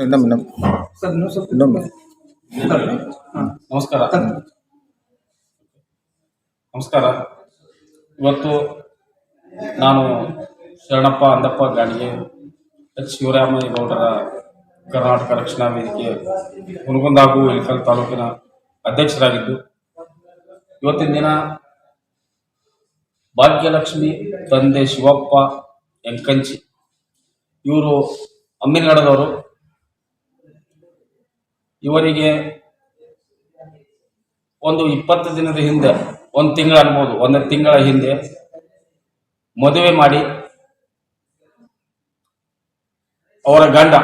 ಇನ್ನೊಮ್ಮೆ ಇನ್ನೊಮ್ಮೆ. ಇನ್ನೊಮ್ಮೆ. ನಮಸ್ಕಾರ. ನಮಸ್ಕಾರ. ಇವತ್ತು ನಾನು ಶರಣಪ್ಪ ಅಂದಪ್ಪ ಗಾಡಿಗೆ ಎಚ್ ಶಿವರಾಮೇಗೌಡರ ಗೌಡರ ಕರ್ನಾಟಕ ರಕ್ಷಣಾ ವೇದಿಕೆ ಹುನಗುಂದ ಹಾಗೂ ಇಳಕಲ್ ತಾಲೂಕಿನ ಅಧ್ಯಕ್ಷರಾಗಿದ್ದು ಇವತ್ತಿನ ದಿನ ಭಾಗ್ಯಲಕ್ಷ್ಮಿ ತಂದೆ ಶಿವಪ್ಪ ಎಂಕಂಚಿ. ಇವರು ಅಮ್ಮಿನಗಡದವರು. ಇವರಿಗೆ ಒಂದು ಇಪ್ಪತ್ತು ದಿನದ ಹಿಂದೆ, ಒಂದು ತಿಂಗಳ ಅನ್ಬೋದು ಒಂದು ತಿಂಗಳ ಹಿಂದೆ ಮದುವೆ ಮಾಡಿ ಅವರ ಗಂಡ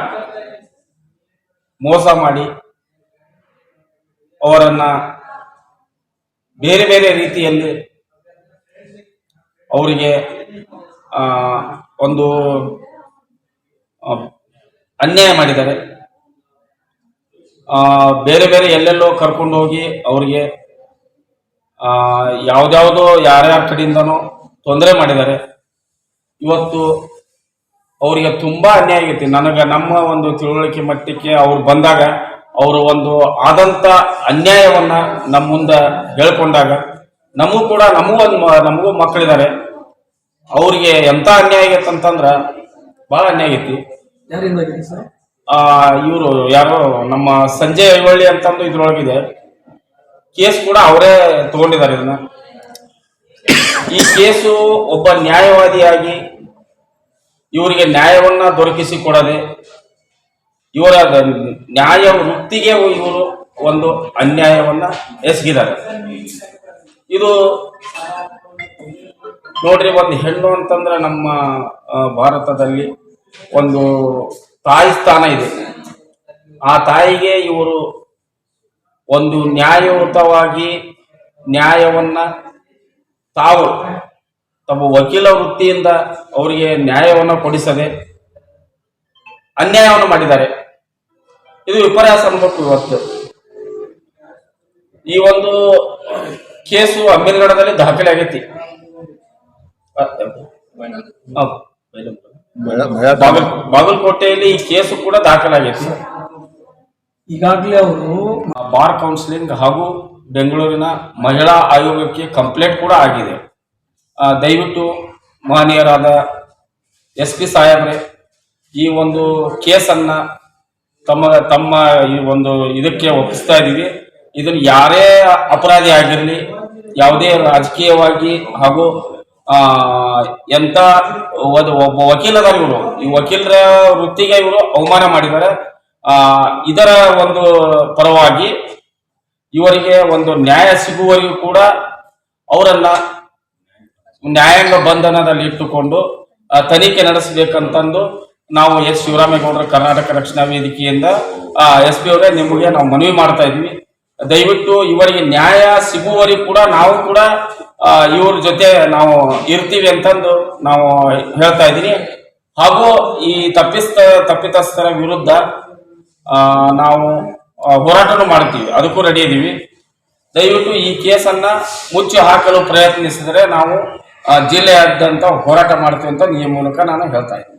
ಮೋಸ ಮಾಡಿ ಅವರನ್ನ ಬೇರೆ ಬೇರೆ ರೀತಿಯಲ್ಲಿ ಅವರಿಗೆ ಒಂದು ಅನ್ಯಾಯ ಮಾಡಿದ್ದಾರೆ. ಬೇರೆ ಬೇರೆ ಎಲ್ಲೆಲ್ಲೋ ಕರ್ಕೊಂಡು ಹೋಗಿ ಅವರಿಗೆ ಯಾವ್ದಾವುದೋ ಯಾರ್ಯಾರ ಕಡೆಯಿಂದನೋ ತೊಂದರೆ ಮಾಡಿದ್ದಾರೆ. ಇವತ್ತು ಅವರಿಗೆ ತುಂಬಾ ಅನ್ಯಾಯ ಆಗೈತಿ. ನನಗೆ ನಮ್ಮ ಒಂದು ತಿಳುವಳಿಕೆ ಮಟ್ಟಕ್ಕೆ ಅವ್ರು ಬಂದಾಗ ಅವರು ಒಂದು ಆದಂತ ಅನ್ಯಾಯವನ್ನ ನಮ್ಮ ಮುಂದೆ ಹೇಳ್ಕೊಂಡಾಗ ನಮಗೂ ಕೂಡ ನಮಗೂ ಒಂದು ನಮಗೂ ಮಕ್ಕಳಿದ್ದಾರೆ. ಅವರಿಗೆ ಎಂಥ ಅನ್ಯಾಯ ಆಗೈತೆ ಅಂತಂದ್ರೆ ಭಾಳ ಅನ್ಯಾಯ ಆಗೈತಿ. ಇವರು ಯಾರು ನಮ್ಮ ಸಂಜಯ್ ಐವಳ್ಳಿ ಅಂತಂದು ಇದ್ರೊಳಗಿದೆ. ಕೇಸ್ ಕೂಡ ಅವರೇ ತಗೊಂಡಿದ್ದಾರೆ ಇದನ್ನ. ಈ ಕೇಸು ಒಬ್ಬ ನ್ಯಾಯವಾದಿಯಾಗಿ ಇವರಿಗೆ ನ್ಯಾಯವನ್ನ ದೊರಕಿಸಿ ಕೊಡದೆ ಇವರ ನ್ಯಾಯ ವೃತ್ತಿಗೆ ಇವರು ಒಂದು ಅನ್ಯಾಯವನ್ನ ಎಸಗಿದ್ದಾರೆ. ಇದು ನೋಡ್ರಿ ಒಂದು ಹೆಣ್ಣು ಅಂತಂದ್ರೆ ನಮ್ಮ ಭಾರತದಲ್ಲಿ ಒಂದು ತಾಯಿ ಸ್ಥಾನ ಇದೆ. ಆ ತಾಯಿಗೆ ಇವರು ಒಂದು ನ್ಯಾಯಯುತವಾಗಿ ನ್ಯಾಯವನ್ನ ತಾವು ತಮ್ಮ ವಕೀಲ ವೃತ್ತಿಯಿಂದ ಅವರಿಗೆ ನ್ಯಾಯವನ್ನು ಕೊಡಿಸದೆ ಅನ್ಯಾಯವನ್ನು ಮಾಡಿದ್ದಾರೆ. ಇದು ವಿಪರ್ಯಾಸ ಅನ್ಬೇಕು ಇವತ್ತು. ಈ ಒಂದು ಕೇಸು ಅಮೀರ್ಗಢದಲ್ಲಿ ದಾಖಲೆ ಆಗೈತಿ. ಬಾಗಲಕೋಟೆಯಲ್ಲಿ ಈ ಕೇಸು ಕೂಡ ದಾಖಲಾಗಿತ್ತು. ಈಗಾಗಲೇ ಅವರು ಬಾರ್ ಕೌನ್ಸಿಲಿಂಗ್ ಹಾಗೂ ಬೆಂಗಳೂರಿನ ಮಹಿಳಾ ಆಯೋಗಕ್ಕೆ ಕಂಪ್ಲೇಂಟ್ ಕೂಡ ಆಗಿದೆ. ದಯವಿಟ್ಟು ಮಾನ್ಯರಾದ ಎಸ್ ಪಿ ಸಾಹೇಬ್ರೆ ಈ ಒಂದು ಕೇಸನ್ನ ತಮ್ಮ ತಮ್ಮ ಈ ಒಂದು ಇದಕ್ಕೆ ಒಪ್ಪಿಸ್ತಾ ಇದ್ದೀವಿ. ಇದನ್ನು ಯಾರೇ ಅಪರಾಧಿ ಆಗಿರಲಿ ಯಾವುದೇ ರಾಜಕೀಯವಾಗಿ ಹಾಗೂ ಎಂತ ಒಬ್ಬ ವಕೀಲರ ಇವರು. ಈ ವಕೀಲರ ವೃತ್ತಿಗೆ ಇವರು ಅವಮಾನ ಮಾಡಿದ್ದಾರೆ. ಇದರ ಒಂದು ಪರವಾಗಿ ಇವರಿಗೆ ಒಂದು ನ್ಯಾಯ ಸಿಗುವವರಿಗೂ ಕೂಡ ಅವರನ್ನ ನ್ಯಾಯಾಂಗ ಬಂಧನದಲ್ಲಿ ಇಟ್ಟುಕೊಂಡು ತನಿಖೆ ನಡೆಸಬೇಕಂತಂದು ನಾವು ಎಸ್. ಶಿವರಾಮೇಗೌಡರ ಕರ್ನಾಟಕ ರಕ್ಷಣಾ ವೇದಿಕೆಯಿಂದ ಎಸ್. ಪಿ ಅವರೇ ನಿಮಗೆ ನಾವು ಮನವಿ ಮಾಡ್ತಾ ಇದ್ವಿ. ದಯವಿಟ್ಟು ಇವರಿಗೆ ನ್ಯಾಯ ಸಿಗುವವರಿಗೂ ಕೂಡ ನಾವು ಕೂಡ ಇವ್ರ ಜೊತೆ ನಾವು ಇರ್ತೀವಿ ಅಂತಂದು ನಾವು ಹೇಳ್ತಾ ಇದ್ದೀನಿ. ಹಾಗೂ ಈ ತಪ್ಪಿಸ್ತ, ತಪ್ಪಿತಸ್ಥರ ವಿರುದ್ಧ ನಾವು ಹೋರಾಟನು ಮಾಡ್ತೀವಿ. ಅದಕ್ಕೂ ರೆಡಿ ಇದ್ದೀವಿ ದಯವಿಟ್ಟು ಈ ಕೇಸನ್ನ ಮುಚ್ಚಿ ಹಾಕಲು ಪ್ರಯತ್ನಿಸಿದರೆ ನಾವು ಜಿಲ್ಲೆಯಾದ್ಯಂತ ಹೋರಾಟ ಮಾಡ್ತೀವಿ ಅಂತ ಈ ಮೂಲಕ ನಾನು ಹೇಳ್ತಾ ಇದ್ದೀನಿ.